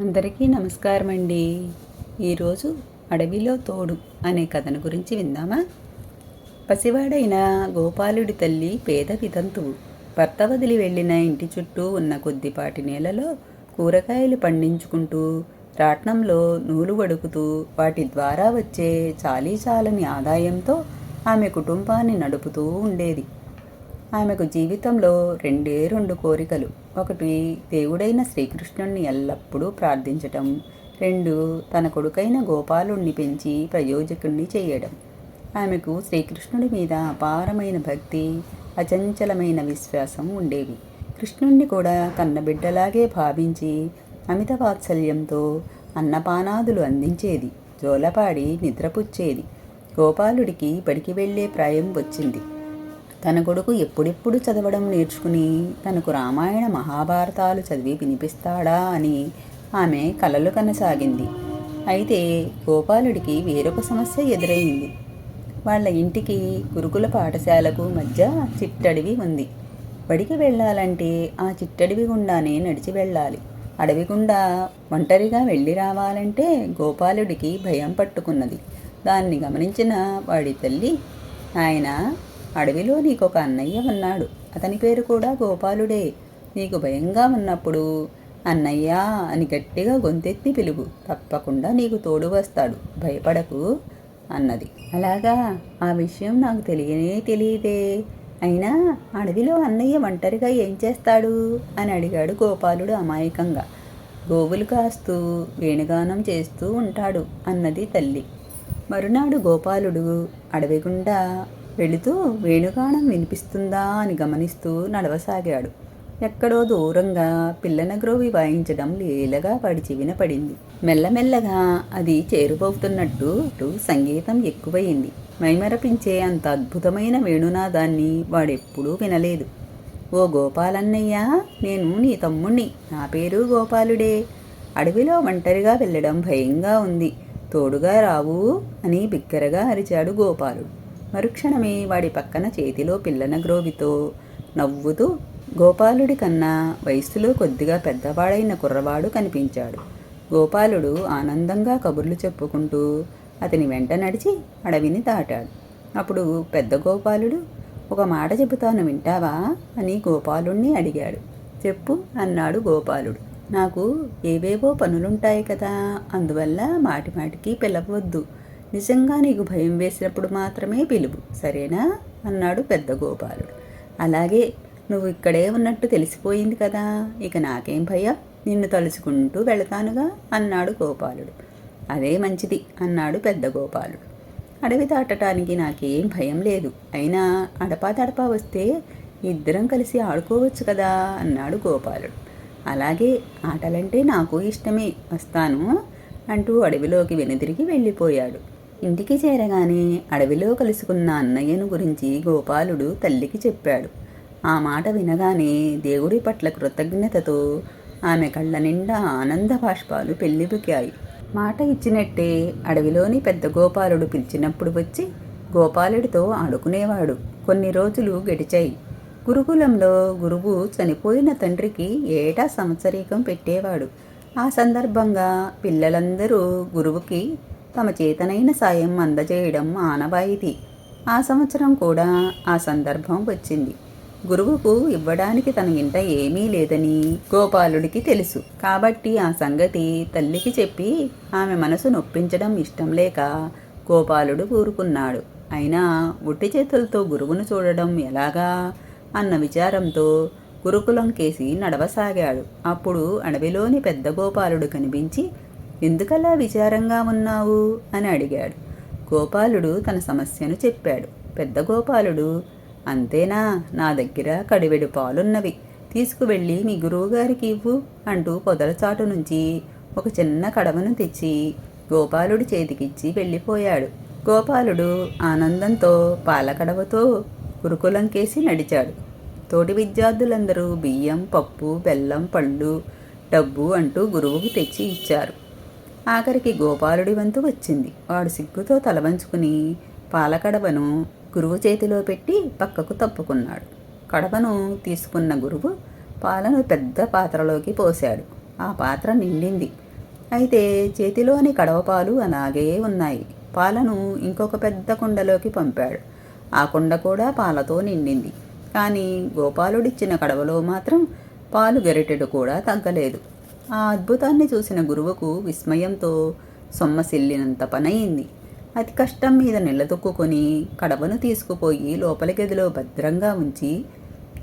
అందరికీ నమస్కారం అండి ఈరోజు అడవిలో తోడు అనే కథను గురించి విందామా? పసివాడైన గోపాలుడి తల్లి పేద వితంతువు. భర్త వదిలి వెళ్ళిన ఇంటి చుట్టూ ఉన్న కొద్దిపాటి నేలలో కూరగాయలు పండించుకుంటూ రాట్నంలో నూలు వడుకుతూ వాటి ద్వారా వచ్చే చాలీ చాలని ఆదాయంతో ఆమె కుటుంబాన్ని నడుపుతూ ఉండేది. ఆమెకు జీవితంలో రెండే రెండు కోరికలు. ఒకటి దేవుడైన శ్రీకృష్ణుణ్ణి ఎల్లప్పుడూ ప్రార్థించటం. రెండు తన కొడుకైన గోపాలుణ్ణి పెంచి ప్రయోజకుణ్ణి చేయడం. ఆమెకు శ్రీకృష్ణుడి మీద అపారమైన భక్తి అచంచలమైన విశ్వాసం ఉండేవి. కృష్ణుణ్ణి కూడా కన్నబిడ్డలాగే భావించి అమిత వాత్సల్యంతో అన్నపానాదులు అందించేది. జోలపాడి నిద్రపుచ్చేది. గోపాలుడికి బడికి వెళ్ళే ప్రాయం వచ్చింది. తన కొడుకు ఎప్పుడెప్పుడు చదవడం నేర్చుకుని తనకు రామాయణ మహాభారతాలు చదివి వినిపిస్తాడా అని ఆమె కలలు కనసాగింది. అయితే గోపాలుడికి వేరొక సమస్య ఎదురైంది. వాళ్ళ ఇంటికి గురుకుల పాఠశాలకు మధ్య చిట్టడివి ఉంది. బడికి వెళ్ళాలంటే ఆ చిట్టడివి గుండానే నడిచి వెళ్ళాలి. అడవి గుండా ఒంటరిగా వెళ్ళి రావాలంటే గోపాలుడికి భయం పట్టుకున్నది. దాన్ని గమనించిన వాడి తల్లి ఆయన అడవిలో నీకొక అన్నయ్య ఉన్నాడు. అతని పేరు కూడా గోపాలుడే. నీకు భయంగా ఉన్నప్పుడు అన్నయ్య అని గట్టిగా గొంతెత్తి పిలువు. తప్పకుండా నీకు తోడు వస్తాడు. భయపడకు అన్నది. అలాగా? ఆ విషయం నాకు తెలియనే తెలియదే. అయినా అడవిలో అన్నయ్య ఒంటరిగా ఏం చేస్తాడు? అని అడిగాడు గోపాలుడు అమాయకంగా. గోవులు కాస్తూ వేణుగానం చేస్తూ ఉంటాడు అన్నది తల్లి. మరునాడు గోపాలుడు అడవి గుండా వెళుతూ వేణుగానం వినిపిస్తుందా అని గమనిస్తూ నడవసాగాడు. ఎక్కడో దూరంగా పిల్లన గ్రోవి వాయించడం లీలగా పడిచి వినపడింది మెల్లమెల్లగా అది చేరుబోతున్నట్టు సంగీతం ఎక్కువయింది మైమరపించే అంత అద్భుతమైన వేణునాదాన్ని వాడెప్పుడూ వినలేదు. ఓ గోపాలన్నయ్య నేను నీ తమ్ముణ్ణి. నా పేరు గోపాలుడే. అడవిలో ఒంటరిగా వెళ్ళడం భయంగా ఉంది. తోడుగా రావు అని బిగ్గరగా అరిచాడు గోపాలుడు మరుక్షణమే వాడి పక్కన చేతిలో పిల్లన గ్రోవితో నవ్వుతూ గోపాలుడి కన్నా వయస్సులో కొద్దిగా పెద్దవాడైన కుర్రవాడు కనిపించాడు. గోపాలుడు ఆనందంగా కబుర్లు చెప్పుకుంటూ అతని వెంట నడిచి అడవిని దాటాడు. అప్పుడు పెద్ద గోపాలుడు ఒక మాట చెబుతాను వింటావా? అని గోపాలుణ్ణి అడిగాడు. చెప్పు అన్నాడు గోపాలుడు. నాకు ఏవేవో పనులుంటాయి కదా అందువల్ల మాటిమాటికి పిలవద్దు నిజంగా నీకు భయం వేసినప్పుడు మాత్రమే పిలువు సరేనా? అన్నాడు పెద్ద గోపాలుడు. అలాగే నువ్వు ఇక్కడే ఉన్నట్టు తెలిసిపోయింది కదా ఇక నాకేం భయం? నిన్ను తలుచుకుంటూ వెళతానుగా? అన్నాడు గోపాలుడు. అదే మంచిది అన్నాడు పెద్ద గోపాలుడు. అడవి దాటటానికి నాకేం భయం లేదు. అయినా అడపా తడపా వస్తే ఇద్దరం కలిసి ఆడుకోవచ్చు కదా అన్నాడు గోపాలుడు. అలాగే ఆటలంటే నాకు ఇష్టమే వస్తాను అంటూ అడవిలోకి వెనుదిరిగి వెళ్ళిపోయాడు. ఇంటికి చేరగానే అడవిలో కలుసుకున్న అన్నయ్యను గురించి గోపాలుడు తల్లికి చెప్పాడు. ఆ మాట వినగానే దేవుడి పట్ల కృతజ్ఞతతో ఆమె కళ్ళ నిండా ఆనంద బాష్పాలు పెళ్ళిబుకాయి మాట ఇచ్చినట్టే అడవిలోని పెద్ద గోపాలుడు పిలిచినప్పుడు వచ్చి గోపాలుడితో ఆడుకునేవాడు. కొన్ని రోజులు గడిచాయి. గురుకులంలో గురువు చనిపోయిన తండ్రికి ఏటా సంవత్సరీకం పెట్టేవాడు. ఆ సందర్భంగా పిల్లలందరూ గురువుకి తమ చేతనైన సాయం అందజేయడం ఆనవాయితీ ఆ సంవత్సరం కూడా ఆ సందర్భం వచ్చింది. గురువుకు ఇవ్వడానికి తన ఇంట ఏమీ లేదని గోపాలుడికి తెలుసు. కాబట్టి ఆ సంగతి తల్లికి చెప్పి ఆమె మనసు నొప్పించడం ఇష్టం లేక గోపాలుడు కూరుకున్నాడు అయినా ఒట్టి చేతులతో గురువును చూడడం ఎలాగా? అన్న విచారంతో గురుకులం కేసి నడవసాగాడు. అప్పుడు అడవిలోని పెద్ద గోపాలుడు కనిపించి ఎందుకలా విచారంగా ఉన్నావు? అని అడిగాడు. గోపాలుడు తన సమస్యను చెప్పాడు. పెద్ద గోపాలుడు అంతేనా? నా దగ్గర కడివెడు పాలున్నవి. తీసుకువెళ్ళి మీ గురువుగారికి ఇవ్వు అంటూ పొదల చాటు నుంచి ఒక చిన్న కడవను తెచ్చి గోపాలుడు చేతికిచ్చి వెళ్ళిపోయాడు. గోపాలుడు ఆనందంతో పాలకడవతో గురుకులంకేసి నడిచాడు. తోటి విద్యార్థులందరూ బియ్యం పప్పు బెల్లం పళ్ళు డబ్బు అంటూ గురువుకు తెచ్చి ఇచ్చారు. ఆఖరికి గోపాలుడి వంతు వచ్చింది. వాడు సిగ్గుతో తలవంచుకుని పాలకడవను గురువు చేతిలో పెట్టి పక్కకు తప్పుకున్నాడు. కడవను తీసుకున్న గురువు పాలను పెద్ద పాత్రలోకి పోశాడు. ఆ పాత్ర నిండింది. అయితే చేతిలోని కడవ పాలు అలాగే ఉన్నాయి. పాలను ఇంకొక పెద్ద కుండలోకి పంపాడు. ఆ కుండ కూడా పాలతో నిండింది. కానీ గోపాలుడిచ్చిన కడవలో మాత్రం పాలు గరిటెడు కూడా తగ్గలేదు. ఆ అద్భుతాన్ని చూసిన గురువుకు విస్మయంతో సొమ్మసిల్లినంత పనయింది. అతి కష్టం మీద నిలదొక్కుని కడవను తీసుకుపోయి లోపల గదిలో భద్రంగా ఉంచి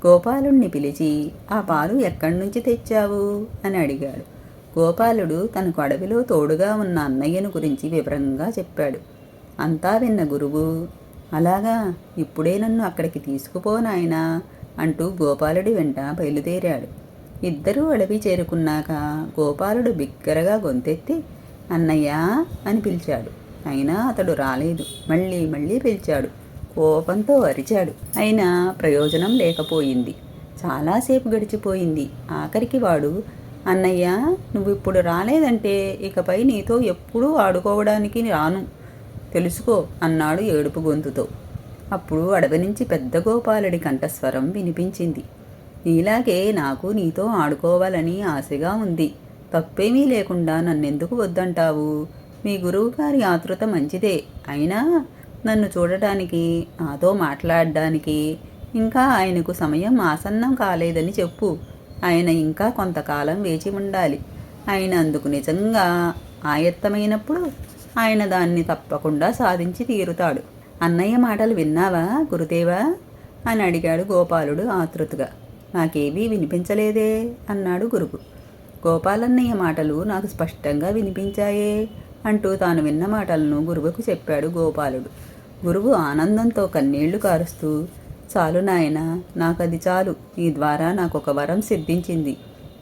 గోపాలుణ్ణి పిలిచి ఆ పాలు ఎక్కడి నుంచి తెచ్చావు? అని అడిగాడు. గోపాలుడు తనకు అడవిలో తోడుగా ఉన్న అన్నయ్యను గురించి వివరంగా చెప్పాడు. అంతా విన్న గురువు అలాగా ఇప్పుడే నన్ను అక్కడికి తీసుకుపోనాయనా అంటూ గోపాలుడి వెంట బయలుదేరాడు. ఇద్దరూ అడవి చేరుకున్నాక గోపాలుడు బిగ్గరగా గొంతెత్తి అన్నయ్య అని పిలిచాడు. అయినా అతడు రాలేదు. మళ్ళీ మళ్ళీ పిలిచాడు. కోపంతో అరిచాడు. అయినా ప్రయోజనం లేకపోయింది. చాలాసేపు గడిచిపోయింది. ఆఖరికి వాడు అన్నయ్య నువ్వు ఇప్పుడు రాలేదంటే ఇకపై నీతో ఎప్పుడూ ఆడుకోవడానికి రాను. తెలుసుకో అన్నాడు ఏడుపు గొంతుతో. అప్పుడు అడవి నుంచి పెద్ద గోపాలుడి కంఠస్వరం వినిపించింది. నీలాగే నాకు నీతో ఆడుకోవాలని ఆశగా ఉంది. తప్పేమీ లేకుండా నన్నెందుకు వద్దంటావు? మీ గురువు గారి ఆతృత మంచిదే. అయినా నన్ను చూడటానికి నాతో మాట్లాడడానికి ఇంకా ఆయనకు సమయం ఆసన్నం కాలేదని చెప్పు. ఆయన ఇంకా కొంతకాలం వేచి ఉండాలి. ఆయన అందుకు నిజంగా ఆయత్తమైనప్పుడు ఆయన దాన్ని తప్పకుండా సాధించి తీరుతాడు. అన్నయ్య మాటలు విన్నావా గురుదేవా? అని అడిగాడు గోపాలుడు ఆతృతగా. నాకేవీ వినిపించలేదే అన్నాడు గురువు. గోపాలన్నయ్య మాటలు నాకు స్పష్టంగా వినిపించాయే అంటూ తాను విన్న మాటలను గురువుకు చెప్పాడు గోపాలుడు. గురువు ఆనందంతో కన్నీళ్ళు కారుస్తూ చాలు నాయన నాకది చాలు. నీ ద్వారా నాకు ఒక వరం సిద్ధించింది.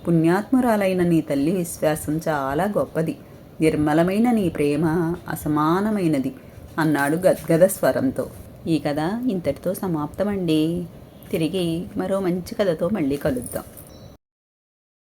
పుణ్యాత్మురాలైన నీ తల్లి విశ్వాసం చాలా గొప్పది. నిర్మలమైన నీ ప్రేమ అసమానమైనది అన్నాడు గద్గద స్వరంతో. ఈ కథ ఇంతటితో సమాప్తమండి. తిరిగి మరో మంచి కథతో మళ్ళీ కలుద్దాం.